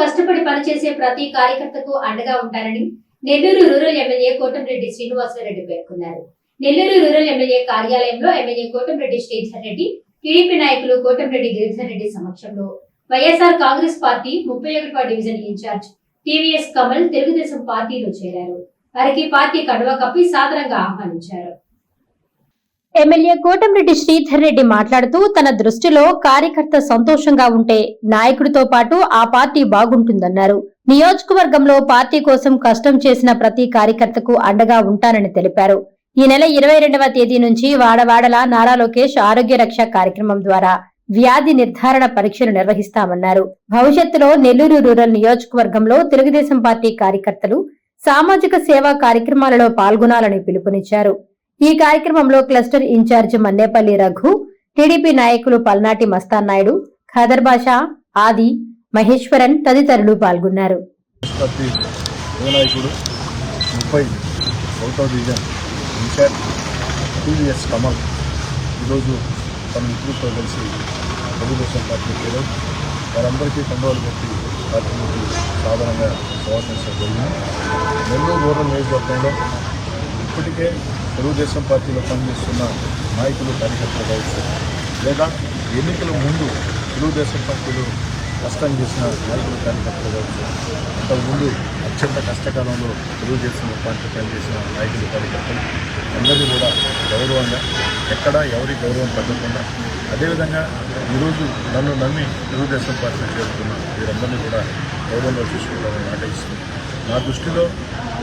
కష్టపడి పనిచేసే ప్రతి కార్యకర్తకు అండగా ఉంటారని నెల్లూరు రూరల్ ఎమ్మెల్యే కోటంరెడ్డి శ్రీనివాసరెడ్డి పేర్కొన్నారు. నెల్లూరు రూరల్ ఎమ్మెల్యే కార్యాలయంలో ఎమ్మెల్యే కోటంరెడ్డి శ్రీధర్ రెడ్డి టీడీపీ నాయకులు కోటంరెడ్డి గిరిధర్ రెడ్డి సమక్షంలో వైఎస్ఆర్ కాంగ్రెస్ పార్టీ ముప్పై ఒకటవ division in charge TVS Kamal Telugu Desam పార్టీలో చేరారు. వారికి పార్టీ కడువ కప్పి సాదరంగా ఆహ్వానించారు. ఎమ్మెల్యే కోటంరెడ్డి శ్రీధర్ రెడ్డి మాట్లాడుతూ తన దృష్టిలో కార్యకర్త సంతోషంగా ఉంటే నాయకుడితో పాటు ఆ పార్టీ బాగుంటుందన్నారు. నియోజకవర్గంలో పార్టీ కోసం కష్టం చేసిన ప్రతి కార్యకర్తకు అండగా ఉంటానని తెలిపారు. ఈ నెల ఇరవై రెండవ తేదీ నుంచి వాడవాడల నారా లోకేష్ ఆరోగ్య రక్ష కార్యక్రమం ద్వారా వ్యాధి నిర్ధారణ పరీక్షలు నిర్వహిస్తామన్నారు. భవిష్యత్తులో నెల్లూరు రూరల్ నియోజకవర్గంలో తెలుగుదేశం పార్టీ కార్యకర్తలు సామాజిక సేవా కార్యక్రమాలలో పాల్గొనాలని పిలుపునిచ్చారు. ఈ కార్యక్రమంలో cluster incharge Mannepalli Raghu TDP నాయకులు పల్నాటి మస్తాన్ నాయుడు ఖదర్ బాషా ఆది మహేశ్వరన్ తదితరులు పాల్గొన్నారు. ఈరోజు తన మిత్రులతో కలిసి తెలుగుదేశం పార్టీ పేరు వారందరికీ కండవాలు పెట్టి పార్టీలోకి సాధారణంగా ప్రవర్తించడం జరిగింది. నెల్లూరు రూరల్ నియోజకవర్గంలో ఇప్పటికే తెలుగుదేశం పార్టీలో పనిచేస్తున్న నాయకులు కార్యకర్తలు కావచ్చు లేదా ఎన్నికల ముందు తెలుగుదేశం పార్టీలో కష్టం చేసిన నాయకులు కార్యకర్తలు కావచ్చు అంతకుముందు అత్యంత కష్టకాలంలో తెలుగుదేశం పార్టీ పనిచేసిన నాయకులు కార్యకర్తలు అందరినీ కూడా గౌరవంగా ఎక్కడ ఎవరి గౌరవం తగ్గకుండా అదేవిధంగా ఈరోజు నన్ను నమ్మి తెలుగుదేశం పార్టీ చేరుతున్న వీరందరినీ కూడా గౌరవంలో చూసుకుంటామని మాట ఇస్తుంది నా దృష్టిలో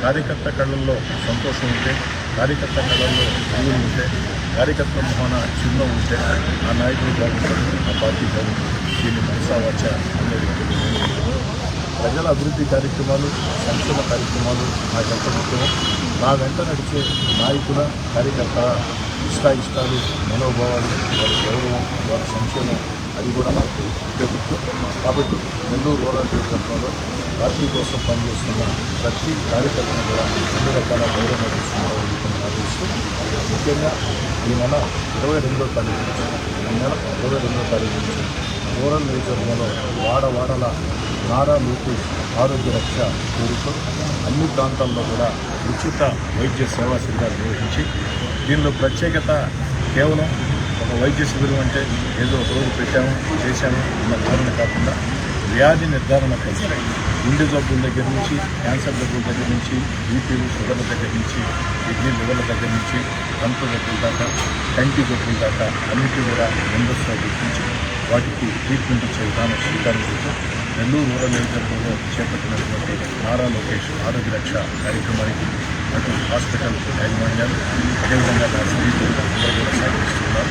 కార్యకర్త కళ్ళల్లో సంతోషం ఉంటే కార్యకర్త కళ్ళల్లో వెలుగులు ఉంటే కార్యకర్త మన చిన్న ఉంటే ఆ నాయకుడు బాగుంటుంది ఆ పార్టీ బాగుంటుంది. దీన్ని మనసా అనేది ప్రజల అభివృద్ధి కార్యక్రమాలు సంక్షేమ కార్యక్రమాలు నాకు ఎంత ముఖ్యమో. నా వెంట నడిచే నాయకుల కార్యకర్త ఇష్ట ఇష్టాలు మనోభావాలు వారి గౌరవం వారి సంక్షేమం అది కూడా మనకు ప్రభుత్వం. కాబట్టి నెల్లూరు రూరల్ డెవలప్మెంట్లో పార్టీ కోసం పనిచేస్తున్న ప్రతి కార్యకర్తను కూడా రెండు రకాల గౌరవం తీసుకున్నారని ఆదేశిస్తూ ముఖ్యంగా ఈ నెల ఇరవై రెండో తారీఖు నుంచి ఈ నెల ఇరవై రెండో తారీఖు నుంచి రూరల్ నియోజకవర్గంలో వాడ వాడల నారా లోకేష్ ఆరోగ్య రక్ష పేరుతో అన్ని ప్రాంతాల్లో కూడా ఉచిత వైద్య సేవా శిబిరాలు నిర్వహించి దీనిలో ప్రత్యేకత కేవలం ఒక వైద్య శిబిరం అంటే ఏదో ఒక రోజు పెట్టాము చేశాము అన్న ధోరణ కాకుండా వ్యాధి నిర్ధారణ కోసం గుండె జబ్బుల దగ్గర నుంచి క్యాన్సర్ జబ్బుల దగ్గర నుంచి బీపీలు షుగర్ల దగ్గర నుంచి కిడ్నీ లివర్ల దగ్గర నుంచి కంపు జబ్బుల దాకా కంటి జబ్బుల దాకా అన్నిటి కూడా ముందస్తుగా గుర్తించి వాటికి ట్రీట్మెంట్ ఇచ్చే విధానం శ్రీకారం నెల్లూరు రూరల్ నియోజకవర్గంలో చేపట్టినటువంటి నారా లోకేష్ ఆరోగ్య రక్ష కార్యక్రమానికి అటు హాస్పిటల్ యాజమాన్యాలు అదేవిధంగా నా స్నేహితులు అందరూ కూడా సహకరిస్తున్నారు.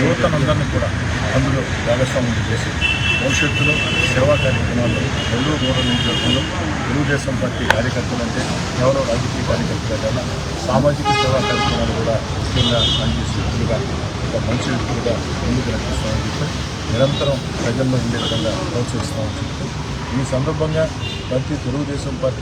యువతనందరినీ కూడా అందులో భాగస్వామ్యం చేసి భవిష్యత్తులో సేవా కార్యక్రమాల్లో నెల్లూరు రూరల్ నియోజకవర్గంలో తెలుగుదేశం పార్టీ కార్యకర్తలు అంటే కేవలం రాజకీయ కార్యకర్తలే కాదు సామాజిక సేవా కార్యక్రమాలు కూడా ముఖ్యంగా పనిచేసే వ్యక్తులుగా ఒక మంచి వ్యక్తులుగా ముందుకు నడిపిస్తామని చెప్పి నిరంతరం ప్రజల్లో ఉండే విధంగా ప్రోత్సహిస్తామని చెప్తూ ఈ సందర్భంగా ప్రతి తెలుగుదేశం పార్టీ